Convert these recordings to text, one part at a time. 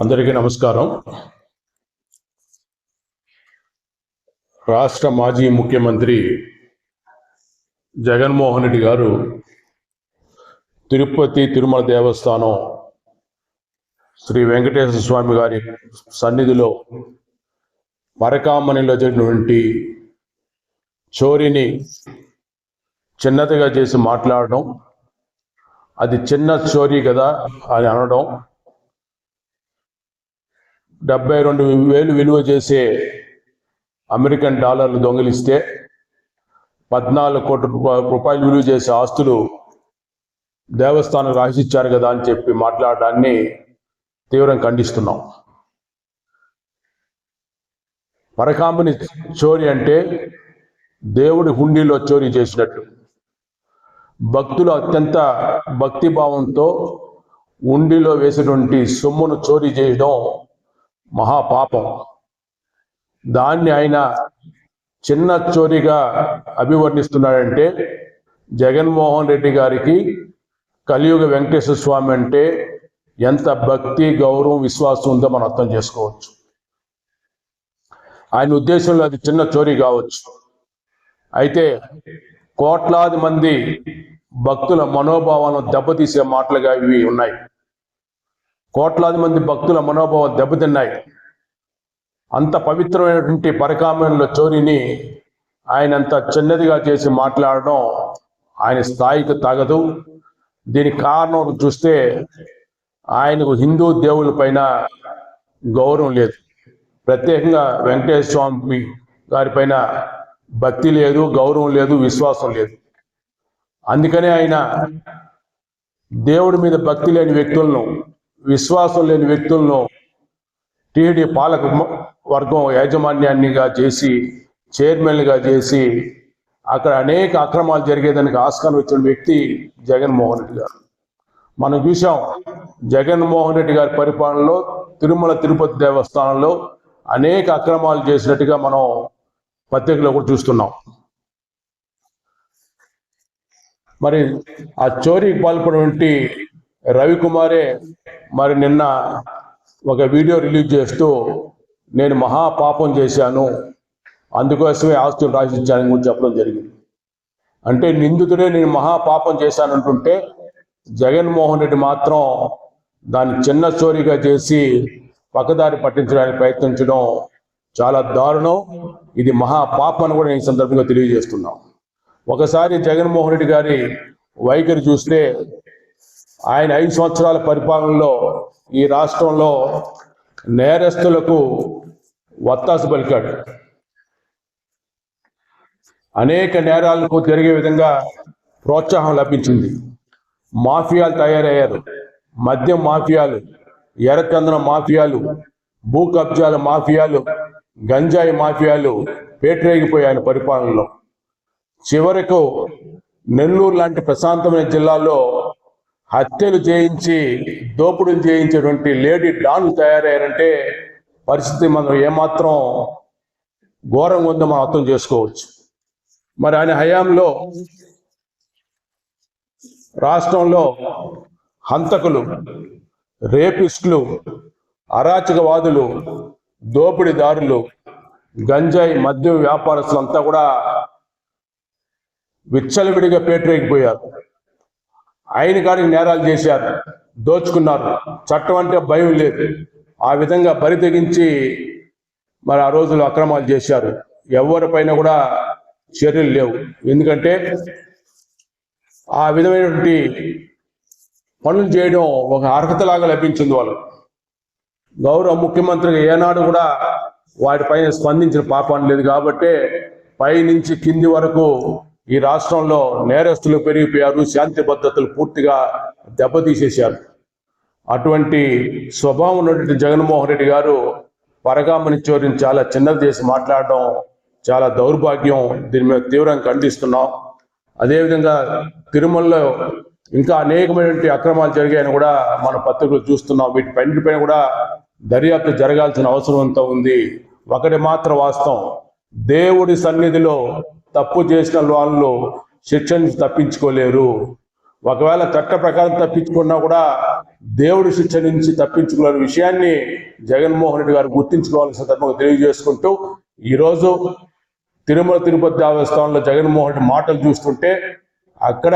అందరికీ నమస్కారం. రాష్ట్ర మాజీ ముఖ్యమంత్రి జగన్మోహన్ రెడ్డి గారు తిరుపతి తిరుమల దేవస్థానం శ్రీ వెంకటేశ్వర స్వామి గారి సన్నిధిలో మరకామణిలో జరిగినటువంటి చోరీని చిన్నదిగా చేసి మాట్లాడడం అది చిన్న చోరీ కదా అని అనడం డెబ్బై రెండు వేలు విలువ చేసే అమెరికన్ డాలర్లు దొంగిలిస్తే పద్నాలుగు కోట్ల రూపాయలు విలువ చేసే ఆస్తులు దేవస్థానం రాసిచ్చారు కదా అని చెప్పి మాట్లాడడాన్ని తీవ్రంగా ఖండిస్తున్నాం. పరకాంబుని చోరీ అంటే దేవుడి హుండీలో చోరీ చేసినట్టు. భక్తులు అత్యంత భక్తిభావంతో ఉండిలో వేసినటువంటి సొమ్మును చోరీ చేయడం మహాపాపం. దాన్ని ఆయన చిన్న చోరీగా అభివర్ణిస్తున్నాడంటే జగన్మోహన్ రెడ్డి గారికి కలియుగ వెంకటేశ్వర స్వామి అంటే ఎంత భక్తి గౌరవం విశ్వాసం ఉందో మనం అర్థం చేసుకోవచ్చు. ఆయన ఉద్దేశంలో అది చిన్న చోరీ కావచ్చు. అయితే కోట్లాది మంది భక్తుల మనోభావాలను దెబ్బతీసే మాటలుగా ఇవి ఉన్నాయి. కోట్లాది మంది భక్తుల మనోభావం దెబ్బతిన్నాయి. అంత పవిత్రమైనటువంటి పరకామణలో చోరీని ఆయన అంత చిన్నదిగా చేసి మాట్లాడడం ఆయన స్థాయికి తగదు. దీనికి కారణం చూస్తే ఆయనకు హిందూ దేవుళ్ళ పైన గౌరవం లేదు. ప్రత్యేకంగా వెంకటేశ్వర స్వామి గారిపైన భక్తి లేదు గౌరవం లేదు విశ్వాసం లేదు. అందుకనే ఆయన దేవుడి మీద భక్తి లేని వ్యక్తులను విశ్వాసం లేని వ్యక్తులను టీడీ పాలక వర్గం యాజమాన్యాన్నిగా చేసి చైర్మన్గా చేసి అక్కడ అనేక అక్రమాలు జరిగేదానికి ఆస్కారం ఇచ్చిన వ్యక్తి జగన్మోహన్ రెడ్డి గారు. మనం చూసాం జగన్మోహన్ రెడ్డి గారి పరిపాలనలో తిరుమల తిరుపతి దేవస్థానంలో అనేక అక్రమాలు చేసినట్టుగా మనం పత్రికలో కూడా చూస్తున్నాం. మరి ఆ చోరీకి పాల్పడినటువంటి రవికుమారే మరి నిన్న ఒక వీడియో రిలీజ్ చేస్తూ నేను మహా పాపం చేశాను. అందుకోసమే ఆస్తులు రాసిచ్చానని గురించి చెప్పడం జరిగింది. అంటే నిందితుడే నేను మహా పాపం చేశానంటుంటే జగన్మోహన్ రెడ్డి మాత్రం దాన్ని చిన్న చోరీగా చేసి పక్కదారి పట్టించడానికి ప్రయత్నించడం చాలా దారుణం. ఇది మహా పాపం అని కూడా నేను సందర్భంగా తెలియజేస్తున్నాం. ఒకసారి జగన్మోహన్ రెడ్డి గారి వైఖరి చూస్తే ఆయన ఐదు సంవత్సరాల పరిపాలనలో ఈ రాష్ట్రంలో నేరస్తులకు వత్తాసు పలికాడు. అనేక నేరాలకు జరిగే విధంగా ప్రోత్సాహం లభించింది. మాఫియాలు తయారయ్యారు. మద్యం మాఫియాలు ఎర్రచందనం మాఫియాలు భూ కబ్జాల మాఫియాలు గంజాయి మాఫియాలు పేటరేగిపోయాయి పరిపాలనలో. చివరకు నెల్లూరు లాంటి ప్రశాంతమైన జిల్లాలో హత్యలు చేయించి దోపిడీలు చేయించేటువంటి లేడీ డాన్లు తయారయ్యారంటే పరిస్థితి మనం ఏమాత్రం ఘోరంగా ఉందో మనం అర్థం చేసుకోవచ్చు. మరి ఆయన హయాంలో రాష్ట్రంలో హంతకులు రేపిస్టులు అరాచకవాదులు దోపిడీదారులు గంజాయి మద్యం వ్యాపారస్తులంతా కూడా విచ్చలవిడిగా పేటరేగిపోయారు. ఆయన కాడికి నేరాలు చేశారు. దోచుకున్నారు. చట్టం అంటే భయం లేదు. ఆ విధంగా బరి తెగించి మరి ఆ రోజులు అక్రమాలు చేశారు. ఎవరిపైన కూడా చర్యలు లేవు. ఎందుకంటే ఆ విధమైనటువంటి పనులు చేయడం ఒక అర్హతలాగా లభించింది వాళ్ళు గౌరవ ముఖ్యమంత్రిగా ఏనాడు కూడా వాటిపైన స్పందించిన పాపాన్ని లేదు కాబట్టి పై నుంచి కింది వరకు ఈ రాష్ట్రంలో నేరస్తులు పెరిగిపోయారు శాంతి భద్రతలు పూర్తిగా దెబ్బతీసేశారు. అటువంటి స్వభావం ఉన్నటువంటి జగన్మోహన్ రెడ్డి గారు పరగామని చోరిని చాలా చిన్నది చేసి మాట్లాడడం చాలా దౌర్భాగ్యం. దీని మీద తీవ్రంగా ఖండిస్తున్నాం. అదేవిధంగా తిరుమలలో ఇంకా అనేకమైనటువంటి అక్రమాలు జరిగాయని కూడా మన పత్రికలు చూస్తున్నాం. వీటి వీటిపైన కూడా దర్యాప్తు జరగాల్సిన అవసరం అంతా ఉంది. ఒకటి మాత్రం వాస్తవం. దేవుడి సన్నిధిలో తప్పు చేసిన వాళ్ళు శిక్ష నుంచి తప్పించుకోలేరు. ఒకవేళ చట్ట ప్రకారం తప్పించుకున్నా కూడా దేవుడి శిక్ష నుంచి తప్పించుకున్న విషయాన్ని జగన్మోహన్ రెడ్డి గారు గుర్తించుకోవాల్సిన సందర్భంగా తెలియజేసుకుంటూ ఈరోజు తిరుమల తిరుపతి దేవస్థానంలో జగన్మోహన్ రెడ్డి మాటలు చూస్తుంటే అక్కడ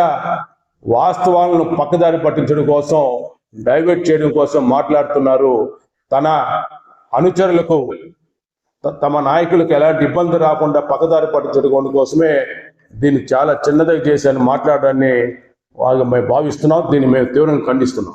వాస్తవాలను పక్కదారి పట్టించడం కోసం డైవర్ట్ చేయడం కోసం మాట్లాడుతున్నారు. తన అనుచరులకు తమ నాయకులకు ఎలాంటి ఇబ్బంది రాకుండా పక్కదారి పట్టించడం కోసమే దీన్ని చాలా చిన్నదిగా చేశాను మాట్లాడడాన్ని వాళ్ళు మేము భావిస్తున్నాం. దీన్ని మేము తీవ్రంగా ఖండిస్తున్నాం.